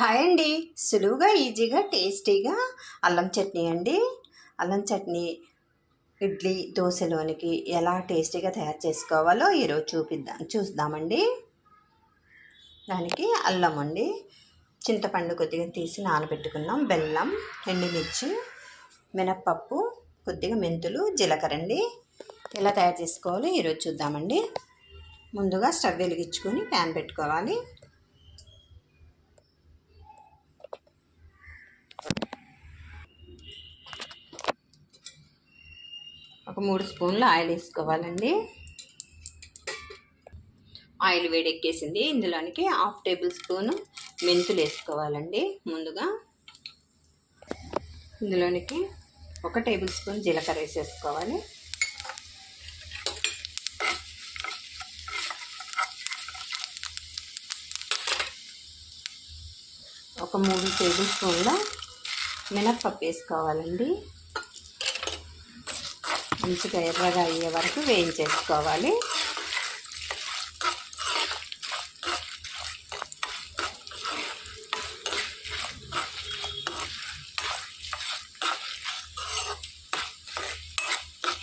Hi అండి. సులువుగా ఈజీగా టేస్టీగా అల్లం చట్నీ అండి. అల్లం చట్నీ ఇడ్లీ దోశలోనికి ఎలా టేస్టీగా తయారు చేసుకోవాలో ఈరోజు చూపిద్దాం చూద్దామండి. దానికి అల్లం అండి. చింతపండు కొద్దిగా తీసి నానబెట్టుకున్నాం. బెల్లం ఎండుమిర్చి మినప్పప్పు కొద్దిగా మెంతులు జీలకర్ర అండి. ఎలా తయారు చేసుకోవాలో ఈరోజు చూద్దామండి. ముందుగా స్టవ్ వెలిగించుకొని ప్యాన్ పెట్టుకోవాలి. ఒక మూడు స్పూన్లు ఆయిల్ వేసుకోవాలండి. ఆయిల్ వేడెక్కేసింది. ఇందులోనికి హాఫ్ టేబుల్ స్పూన్ మెంతులు వేసుకోవాలండి ముందుగా. ఇందులోనికి ఒక టేబుల్ స్పూన్ జీలకర్ర వేసేసుకోవాలి. ఒక మూడు టేబుల్ స్పూన్ల మినప్పప్పు వేసుకోవాలండి. మంచిగా ఎర్రగా అయ్యే వరకు వేయించేసుకోవాలి.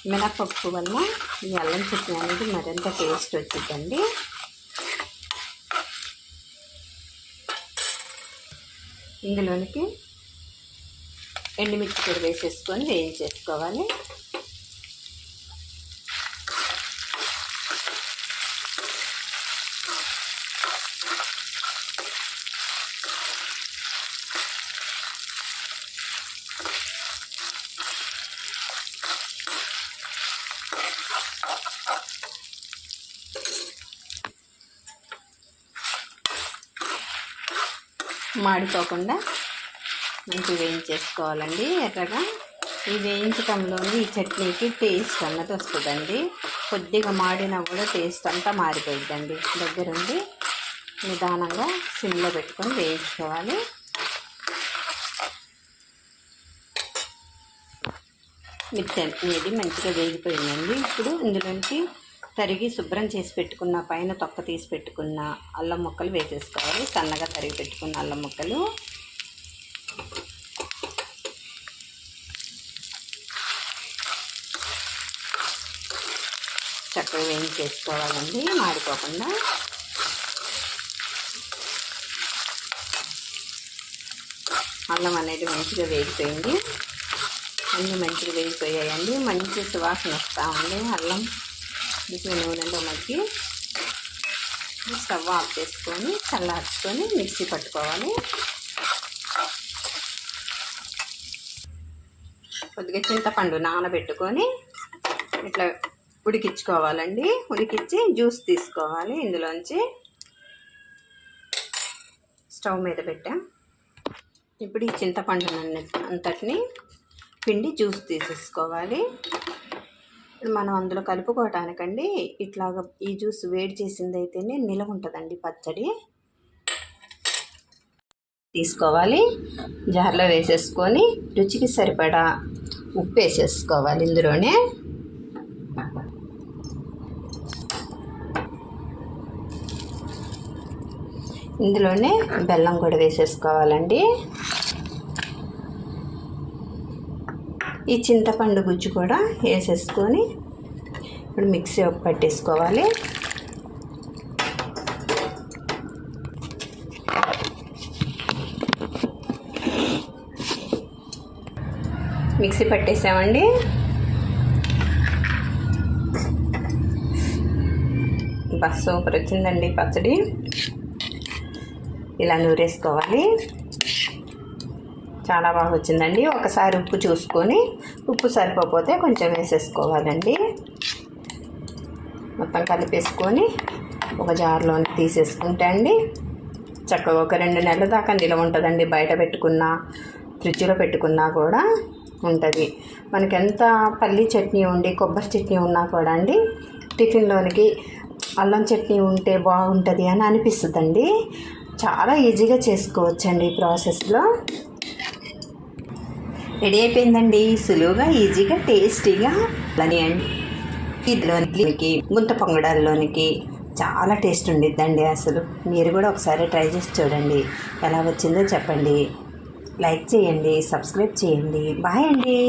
మినపప్పు వల్ల ఈ అల్లం చట్నీ అనేది మరింత టేస్ట్ వచ్చిందండి ఇందులోనికి ఎండుమిర్చి కూడా వేసేసుకొని వేయించేసుకోవాలి. మాడిపోకుండా మంచిగా వేయించేసుకోవాలండి ఎర్రగా. ఈ వేయించటంలోని ఈ చట్నీకి టేస్ట్ అన్నది వస్తుందండి. కొద్దిగా మాడినా కూడా టేస్ట్ అంతా మారిపోయిద్దండి. దగ్గరుండి నిదానంగా సిమ్లో పెట్టుకొని వేయించుకోవాలి. మిర్చి అనేది మంచిగా వేగిపోయిందండి. ఇప్పుడు ఇందులోంచి తరిగి శుభ్రం చేసి పెట్టుకున్న పైన తొక్క తీసి పెట్టుకున్న అల్లం ముక్కలు వేసేసుకోవాలి. సన్నగా తరిగి పెట్టుకున్న అల్లం ముక్కలు. చక్కగా వేయించేసుకోవాలండి మాడిపోకుండా. అల్లం అనేది మంచిగా వేగిపోయింది. అన్నీ మంచిగా వేగిపోయాయండి. మంచి సువాసన వస్తూ ఉంది అల్లం. ఇది నూనెలో మగ్గి స్టవ్ ఆఫ్ చేసుకొని చల్లార్చుకొని మిక్సీ పట్టుకోవాలి. కొద్దిగా చింతపండు నానబెట్టుకొని ఇట్లా ఉడికించుకోవాలండి. ఉడికించి జ్యూస్ తీసుకోవాలి ఇందులోంచి. స్టవ్ మీద పెట్టాం. ఇప్పుడు ఈ చింతపండు అంతటిని పిండి జ్యూస్ తీసేసుకోవాలి. ఇప్పుడు మనం అందులో కలుపుకోవటానికండి ఇట్లాగ ఈ జ్యూస్ వేడి చేసింది అయితేనే నిలవ ఉంటుందండి పచ్చడి. తీసుకోవాలి. జార్లో వేసేసుకొని రుచికి సరిపడా ఉప్పు వేసేసుకోవాలి ఇందులోనే. ఇందులోనే బెల్లం కూడా వేసేసుకోవాలండి. ఈ చింతపండు గుజ్జు కూడా వేసేసుకొని ఇప్పుడు మిక్సీ పట్టేసుకోవాలి. మిక్సీ పట్టేసామండి. బస్ సూపర్ వచ్చిందండి పచ్చడి. ఇలా నూరేసుకోవాలి. చాలా బాగా వచ్చిందండి. ఒకసారి ఉప్పు చూసుకొని ఉప్పు సరిపోతే కొంచెం వేసేసుకోవాలండి. మొత్తం కలిపేసుకొని ఒక జార్లో తీసేసుకుంటే అండి చక్కగా ఒక రెండు నెలల దాకా నిలవ ఉంటుందండి. బయట పెట్టుకున్నా ఫ్రిడ్జ్లో పెట్టుకున్నా కూడా ఉంటుంది. మనకి ఎంత పల్లి చట్నీ ఉండి కొబ్బరి చట్నీ ఉన్నా కూడా అండి టిఫిన్లోనికి అల్లం చట్నీ ఉంటే బాగుంటుంది అని అనిపిస్తుందండి. చాలా ఈజీగా చేసుకోవచ్చండి ఈ ప్రాసెస్లో. రెడీ అయిపోయిందండి. సులువుగా ఈజీగా టేస్టీగా. అలానే అండి ఇదిలోనికి గుంత పొంగడాల్లోనికి చాలా టేస్ట్ ఉండిద్దండి అసలు. మీరు కూడా ఒకసారి ట్రై చేసి చూడండి. ఎలా వచ్చిందో చెప్పండి. లైక్ చేయండి సబ్స్క్రైబ్ చేయండి. బాయ్ అండి.